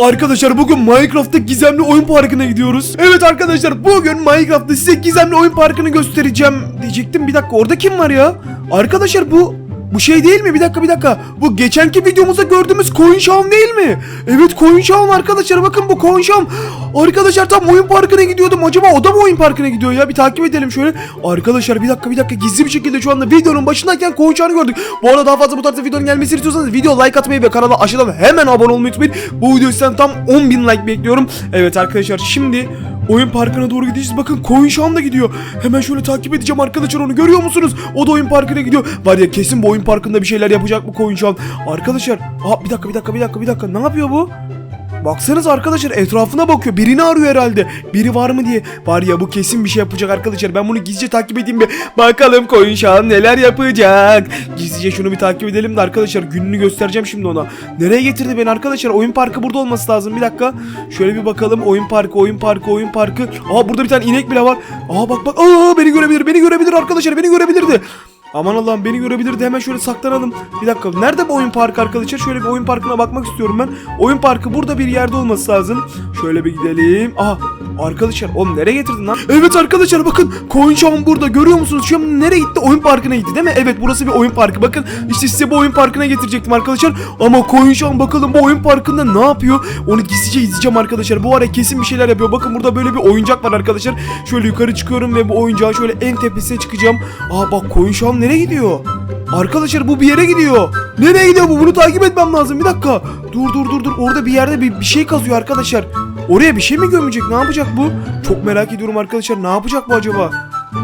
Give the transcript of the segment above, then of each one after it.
Arkadaşlar bugün Minecraft'ta gizemli oyun parkına gidiyoruz. Evet arkadaşlar bugün Minecraft'ta size gizemli oyun parkını göstereceğim. Diyecektim bir dakika orada kim var ya? Arkadaşlar bu bu şey değil mi? Bir dakika bir dakika. Bu geçenki videomuzda gördüğümüz Coin Shawn değil mi? Evet Coin Shawn arkadaşlar bakın bu Coin Shawn. Arkadaşlar tam oyun parkına gidiyordum. Acaba o da mı oyun parkına gidiyor ya? Bir takip edelim şöyle. Arkadaşlar bir dakika bir dakika gizli bir şekilde şu anda videonun başındayken Coin Shaw'ı gördük. Bu arada daha fazla bu tarzda videonun gelmesini istiyorsanız video like atmayı ve kanala aşağıdan hemen abone olmayı unutmayın. Bu video sizden tam 10.000 like bekliyorum. Evet arkadaşlar şimdi oyun parkına doğru gideceğiz. Bakın Coin Shawn da gidiyor. Hemen şöyle takip edeceğim arkadaşlar onu görüyor musunuz? O da oyun parkına gidiyor. Var ya kesin bu oyun parkında bir şeyler yapacak bu Coin Shawn. Arkadaşlar aa, bir dakika bir dakika bir dakika bir dakika ne yapıyor bu? Baksanız arkadaşlar etrafına bakıyor. Birini arıyor herhalde. Biri var mı diye. Var ya bu kesin bir şey yapacak arkadaşlar. Ben bunu gizlice takip edeyim bir. Bakalım koyun an neler yapacak. Gizlice şunu bir takip edelim de arkadaşlar gününü göstereceğim şimdi ona. Nereye getirdi beni arkadaşlar? Oyun parkı burada olması lazım. Bir dakika. Şöyle bir bakalım. Oyun parkı, oyun parkı, oyun parkı. Aa burada bir tane inek bile var. Aa bak bak. Aa beni görebilir. Beni görebilir arkadaşlar. Beni görebilirdi. Aman Allah'ım beni görebilirdi hemen şöyle saklanalım. Bir dakika nerede bu oyun parkı arkadaşlar? Şöyle bir oyun parkına bakmak istiyorum ben. Oyun parkı burada bir yerde olması lazım. Şöyle bir gidelim. Aha arkadaşlar oğlum nereye getirdin lan? Evet arkadaşlar bakın Coin Shawn burada görüyor musunuz? Şu an nereye gitti? Oyun parkına gitti değil mi? Evet burası bir oyun parkı. Bakın işte size bu oyun parkına getirecektim arkadaşlar. Ama Coin Shawn bakalım bu oyun parkında ne yapıyor? Onu gizlice izleyeceğim arkadaşlar. Bu ara kesin bir şeyler yapıyor. Bakın burada böyle bir oyuncak var arkadaşlar. Şöyle yukarı çıkıyorum ve bu oyuncağın şöyle en tepesine çıkacağım. Aa bak Coin Shawn nereye gidiyor? Arkadaşlar bu bir yere gidiyor. Nereye gidiyor bu? Bunu takip etmem lazım. Bir dakika. Dur dur dur dur. Orada bir yerde bir, bir şey kazıyor arkadaşlar. Oraya bir şey mi gömecek? Ne yapacak bu? Çok merak ediyorum arkadaşlar. Ne yapacak bu acaba?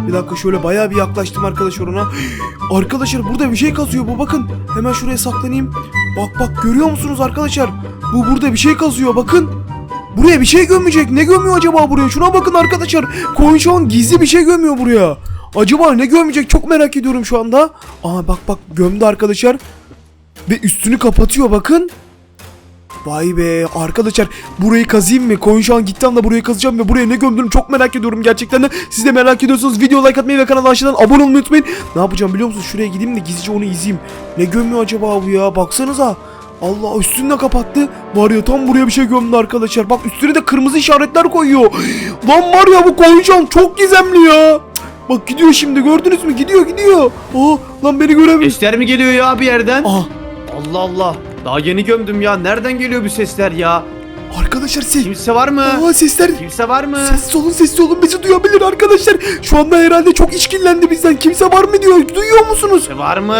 Bir dakika şöyle bayağı bir yaklaştım arkadaşlar ona. Arkadaşlar burada bir şey kazıyor bu bakın. Hemen şuraya saklanayım. Bak bak görüyor musunuz arkadaşlar? Bu burada bir şey kazıyor bakın. Buraya bir şey gömecek. Ne gömüyor acaba buraya? Şuna bakın arkadaşlar. An gizli bir şey gömüyor buraya. Acaba ne gömecek? Çok merak ediyorum şu anda. Aa bak bak gömdü arkadaşlar. Ve üstünü kapatıyor bakın. Vay be arkadaşlar burayı kazıyım mı? Koyun şu an gitti anda burayı kazacağım ve buraya ne gömdüğünü çok merak ediyorum gerçekten de. Siz de merak ediyorsanız video like atmayı ve kanala aşağıdan abone olmayı unutmayın. Ne yapacağım biliyor musunuz? Şuraya gideyim de gizlice onu izleyeyim. Ne gömüyor acaba bu ya? Baksanıza. Allah üstünü de kapattı. Var ya tam buraya bir şey gömdü arkadaşlar. Bak üstüne de kırmızı işaretler koyuyor. Lan var ya bu an çok gizemli ya. Bak gidiyor şimdi gördünüz mü? Gidiyor gidiyor. Aa lan beni göremiyor. Sesler mi geliyor ya bir yerden? Aa Allah Allah. Daha yeni gömdüm ya. Nereden geliyor bu sesler ya? arkadaşlar ses. Kimse var mı? Aa sesler. Kimse var mı? Sessiz olun sessiz olun bizi duyabilir arkadaşlar. Şu anda herhalde çok işkillendi bizden. Kimse var mı diyor. Duyuyor musunuz? Kimse var mı?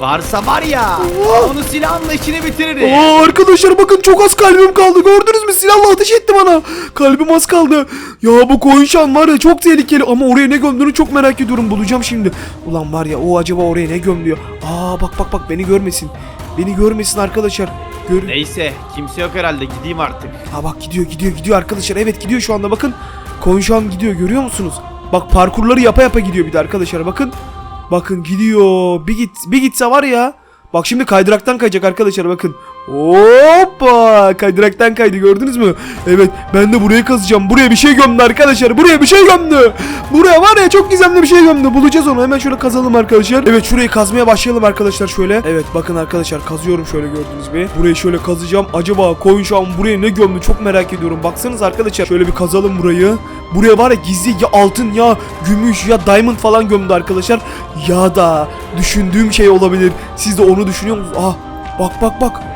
Varsa var ya. Onu silahımla işini bitiririm. Aa arkadaşlar bakın çok az kalbim kaldı. Gördünüz mü? Silahla ateş etti bana. Kalbim az kaldı. Ya bu koyunşan var ya çok tehlikeli ama oraya ne gömdüğünü çok merak ediyorum. Bulacağım şimdi. Ulan var ya o acaba oraya ne gömüyor? Aa bak bak bak beni görmesin. Beni görmesin arkadaşlar. Gör Neyse kimse yok herhalde gideyim artık. Ha bak gidiyor gidiyor gidiyor arkadaşlar. Evet gidiyor şu anda bakın. Koyun şu an gidiyor görüyor musunuz? Bak parkurları yapa yapa gidiyor bir de arkadaşlar bakın. Bakın gidiyor. Bir git bir gitse var ya. Bak şimdi kaydıraktan kayacak arkadaşlar bakın. Hoppa! Kaydıraktan kaydı gördünüz mü? Evet ben de buraya kazacağım. Buraya bir şey gömdü arkadaşlar. Buraya bir şey gömdü. Buraya var ya çok gizemli bir şey gömdü. Bulacağız onu. Hemen şöyle kazalım arkadaşlar. Evet şurayı kazmaya başlayalım arkadaşlar şöyle. Evet bakın arkadaşlar kazıyorum şöyle gördüğünüz gibi. Burayı şöyle kazacağım. Acaba koyun şu an buraya ne gömdü çok merak ediyorum. Baksanız arkadaşlar şöyle bir kazalım burayı. Buraya var ya gizli ya altın ya gümüş ya diamond falan gömdü arkadaşlar. Ya da düşündüğüm şey olabilir. Siz de onu düşünüyor musunuz? Ah bak bak bak.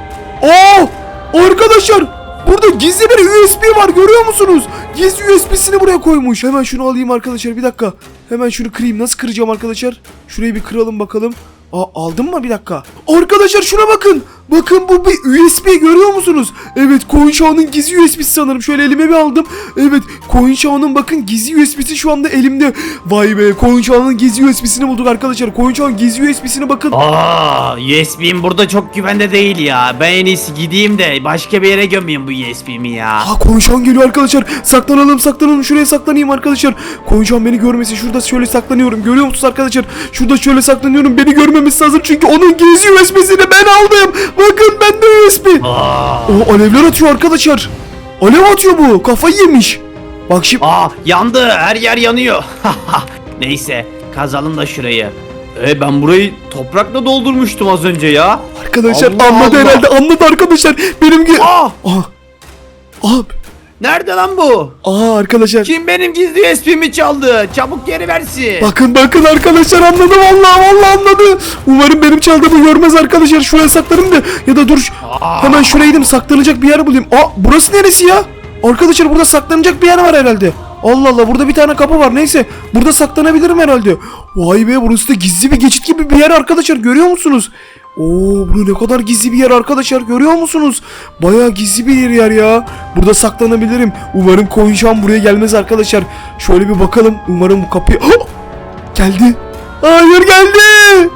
Aa! Arkadaşlar burada gizli bir USB var görüyor musunuz? Gizli USB'sini buraya koymuş. Hemen şunu alayım arkadaşlar bir dakika. Hemen şunu kırayım. Nasıl kıracağım arkadaşlar? Şurayı bir kıralım bakalım. Aa aldım mı bir dakika? Arkadaşlar şuna bakın. Bakın bu bir USB görüyor musunuz? Evet CoinShaw'ın gizli USB'si sanırım. Şöyle elime bir aldım. Evet CoinShaw'ın bakın gizli USB'si şu anda elimde. Vay be CoinShaw'ın gizli USB'sini bulduk arkadaşlar. CoinShaw'ın gizli USB'sini bakın. Aa, USB'm burada çok güvende değil ya. Ben en iyisi gideyim de başka bir yere gömeyim bu USB'mi ya. Ha konuşan geliyor arkadaşlar. Saklanalım saklanalım. Şuraya saklanayım arkadaşlar. Konuşan beni görmesin. Şurada şöyle saklanıyorum. Görüyor musunuz arkadaşlar? Şurada şöyle saklanıyorum. Beni görmemesi lazım. Çünkü onun gizli USB'sini ben aldım. Bakın bende USB. Aa, O alevler atıyor arkadaşlar. Alev atıyor bu. Kafayı yemiş. Bak şimdi. aa yandı her yer yanıyor. Neyse kazalım da şurayı. E ben burayı toprakla doldurmuştum az önce ya. Arkadaşlar Allah anladı Allah. herhalde. Anladı arkadaşlar. Benim gibi. Aa! Ah, Abi. Nerede lan bu? Aa arkadaşlar. Kim benim gizli USB'mi çaldı? Çabuk geri versin. Bakın bakın arkadaşlar anladı vallahi vallahi anladı. Umarım benim çaldığımı görmez arkadaşlar. Şuraya saklarım da ya da dur. Aa. Hemen şuraya gidip saklanacak bir yer bulayım. Aa burası neresi ya? Arkadaşlar burada saklanacak bir yer var herhalde. Allah Allah burada bir tane kapı var. Neyse burada saklanabilirim herhalde. Vay be burası da gizli bir geçit gibi bir yer arkadaşlar. Görüyor musunuz? Oo bu ne kadar gizli bir yer arkadaşlar görüyor musunuz? Bayağı gizli bir yer ya. Burada saklanabilirim. Umarım Koyunşan buraya gelmez arkadaşlar. Şöyle bir bakalım. Umarım bu kapıyı... Geldi. Hayır geldi.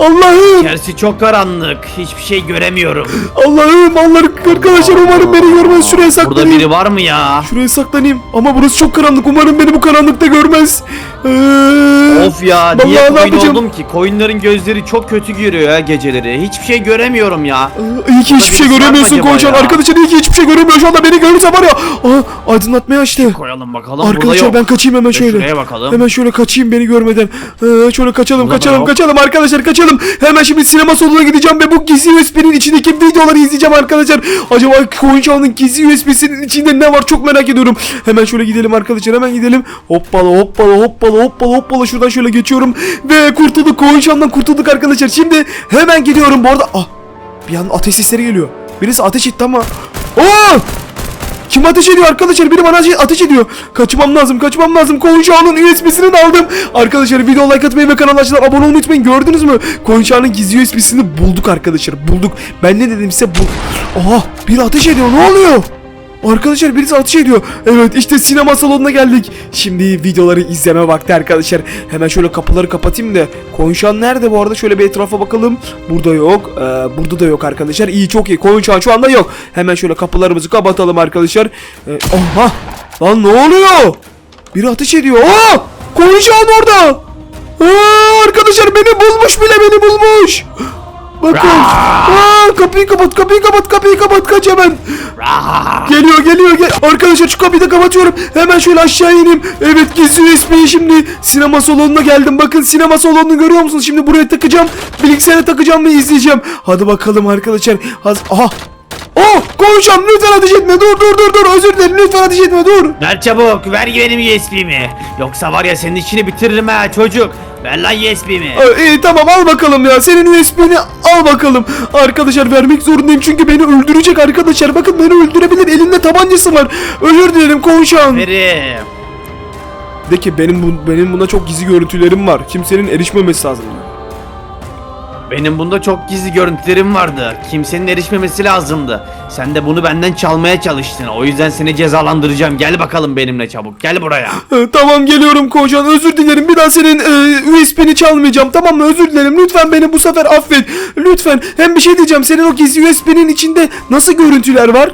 Allah'ım. İçerisi çok karanlık. Hiçbir şey göremiyorum. Allah'ım Allah'ım arkadaşlar umarım beni görmez. Şuraya Burada saklanayım. biri var mı ya? Şuraya saklanayım. Ama burası çok karanlık. Umarım beni bu karanlıkta görmez. Of ya vallahi niye ne koyun yapacağım? oldum ki? Koyunların gözleri çok kötü görüyor ya geceleri. Hiçbir şey göremiyorum ya. İyi ki hiçbir şey mı göremiyorsun acaba ya? Arkadaşlar iyi ki hiçbir şey göremiyor. Şu anda beni görürse var ya. Aa, aydınlatmaya açtı. Koyalım bakalım. Burada Arkadaşlar yok. ben kaçayım hemen şöyle. Şuraya bakalım. Hemen şöyle kaçayım beni görmeden. Ee, şöyle kaçalım Burada da kaçalım yok. kaçalım arkadaşlar kaçalım. Hemen şimdi sinema salonuna gideceğim ve bu gizli USB'nin içindeki videoları izleyeceğim arkadaşlar. Acaba Koyunçağı'nın gizli USB'sinin içinde ne var çok merak ediyorum. Hemen şöyle gidelim arkadaşlar hemen gidelim. Hoppala hoppala hoppala hoppala hoppala şuradan şöyle geçiyorum. Ve kurtulduk Koyunçağı'ndan kurtulduk arkadaşlar. Şimdi hemen gidiyorum bu arada. Ah bir an ateş sesleri geliyor. Birisi ateş etti ama. Aa! Kim ateş ediyor arkadaşlar? Biri bana ateş- ediyor. Kaçmam lazım, kaçmam lazım. Koyunçağının USB'sini aldım. Arkadaşlar video like atmayı ve kanala açılan abone olmayı unutmayın. Gördünüz mü? Koyunçağının gizli USB'sini bulduk arkadaşlar. Bulduk. Ben ne dedim size bu. Aha! Biri ateş ediyor. Ne oluyor? Arkadaşlar birisi ateş ediyor. Evet işte sinema salonuna geldik. Şimdi videoları izleme vakti arkadaşlar. Hemen şöyle kapıları kapatayım da. Konşan nerede bu arada? Şöyle bir etrafa bakalım. Burada yok. Ee, burada da yok arkadaşlar. İyi çok iyi. Konşan şu anda yok. Hemen şöyle kapılarımızı kapatalım arkadaşlar. Ee, aha! Lan ne oluyor? Biri ateş ediyor. Aa! Konşan orada. Aa, arkadaşlar beni bulmuş bile beni bulmuş. Bakın. Aa, kapıyı kapat kapıyı kapat kapıyı kapat kaç hemen. Geliyor geliyor gel. Arkadaşlar şu kapıyı da kapatıyorum. Hemen şöyle aşağı ineyim. Evet gizli USB'yi şimdi sinema salonuna geldim. Bakın sinema salonunu görüyor musunuz? Şimdi buraya takacağım. Bilgisayara takacağım ve izleyeceğim. Hadi bakalım arkadaşlar. Haz Aha. Oh konuşacağım lütfen ateş etme dur dur dur dur özür dilerim lütfen ateş etme dur. Ver çabuk ver benim USB'mi. Yoksa var ya senin içini bitiririm ha çocuk. Ver lan USB'mi. Ee, iyi tamam al bakalım ya senin USB'ni al bakalım. Arkadaşlar vermek zorundayım çünkü beni öldürecek arkadaşlar. Bakın beni öldürebilir elinde tabancası var. Özür dilerim konuşan. Verim. De ki benim bu, benim buna çok gizli görüntülerim var. Kimsenin erişmemesi lazım. Benim bunda çok gizli görüntülerim vardı. Kimsenin erişmemesi lazımdı. Sen de bunu benden çalmaya çalıştın. O yüzden seni cezalandıracağım. Gel bakalım benimle çabuk. Gel buraya. Ee, tamam geliyorum kocan özür dilerim. Bir daha senin e, USB'ni çalmayacağım tamam mı? Özür dilerim. Lütfen beni bu sefer affet. Lütfen. Hem bir şey diyeceğim. Senin o gizli USB'nin içinde nasıl görüntüler var?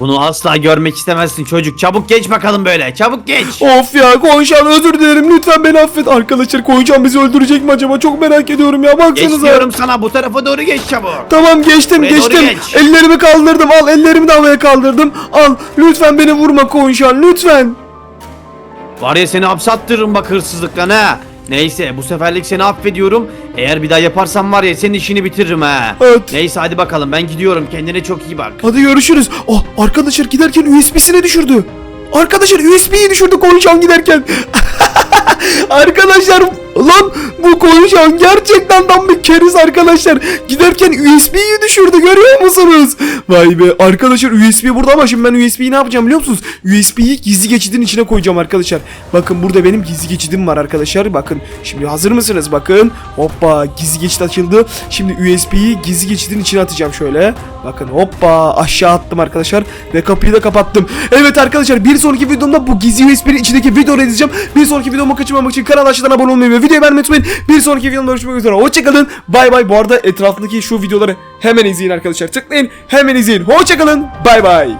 Bunu asla görmek istemezsin çocuk. Çabuk geç bakalım böyle. Çabuk geç. Of ya Konşan özür dilerim. Lütfen beni affet. Arkadaşlar Konşan bizi öldürecek mi acaba? Çok merak ediyorum ya. Baksanıza. Geç diyorum sana bu tarafa doğru geç çabuk. Tamam geçtim Buraya doğru geçtim. geç. Ellerimi kaldırdım. Al ellerimi de havaya kaldırdım. Al. Lütfen beni vurma Konşan. Lütfen. Var ya seni hapse attırırım bak hırsızlıktan ha. Neyse bu seferlik seni affediyorum. Eğer bir daha yaparsan var ya senin işini bitiririm ha. Evet. Neyse hadi bakalım ben gidiyorum kendine çok iyi bak. Hadi görüşürüz. Oh arkadaşlar giderken USB'sini düşürdü. Arkadaşlar USB'yi düşürdü konuşan giderken. arkadaşlar lan bu konuşan gerçekten tam bir keriz arkadaşlar. Giderken USB'yi düşürdü görüyor musunuz? Vay be arkadaşlar USB burada ama şimdi ben USB'yi ne yapacağım biliyor musunuz? USB'yi gizli geçidin içine koyacağım arkadaşlar. Bakın burada benim gizli geçidim var arkadaşlar. Bakın şimdi hazır mısınız? Bakın hoppa gizli geçit açıldı. Şimdi USB'yi gizli geçidin içine atacağım şöyle. Bakın hoppa aşağı attım arkadaşlar ve kapıyı da kapattım. Evet arkadaşlar bir sonraki videomda bu gizli USB'nin içindeki videoyu izleyeceğim. Bir sonraki videomu kaçırmamak için kanala aşağıdan abone olmayı ve videoyu beğenmeyi unutmayın. Bir sonraki videomda görüşmek üzere. Hoşçakalın. Bay bay. Bu arada etrafındaki şu videoları hemen izleyin arkadaşlar. Tıklayın hemen izleyin. Hoşçakalın. Bay bay.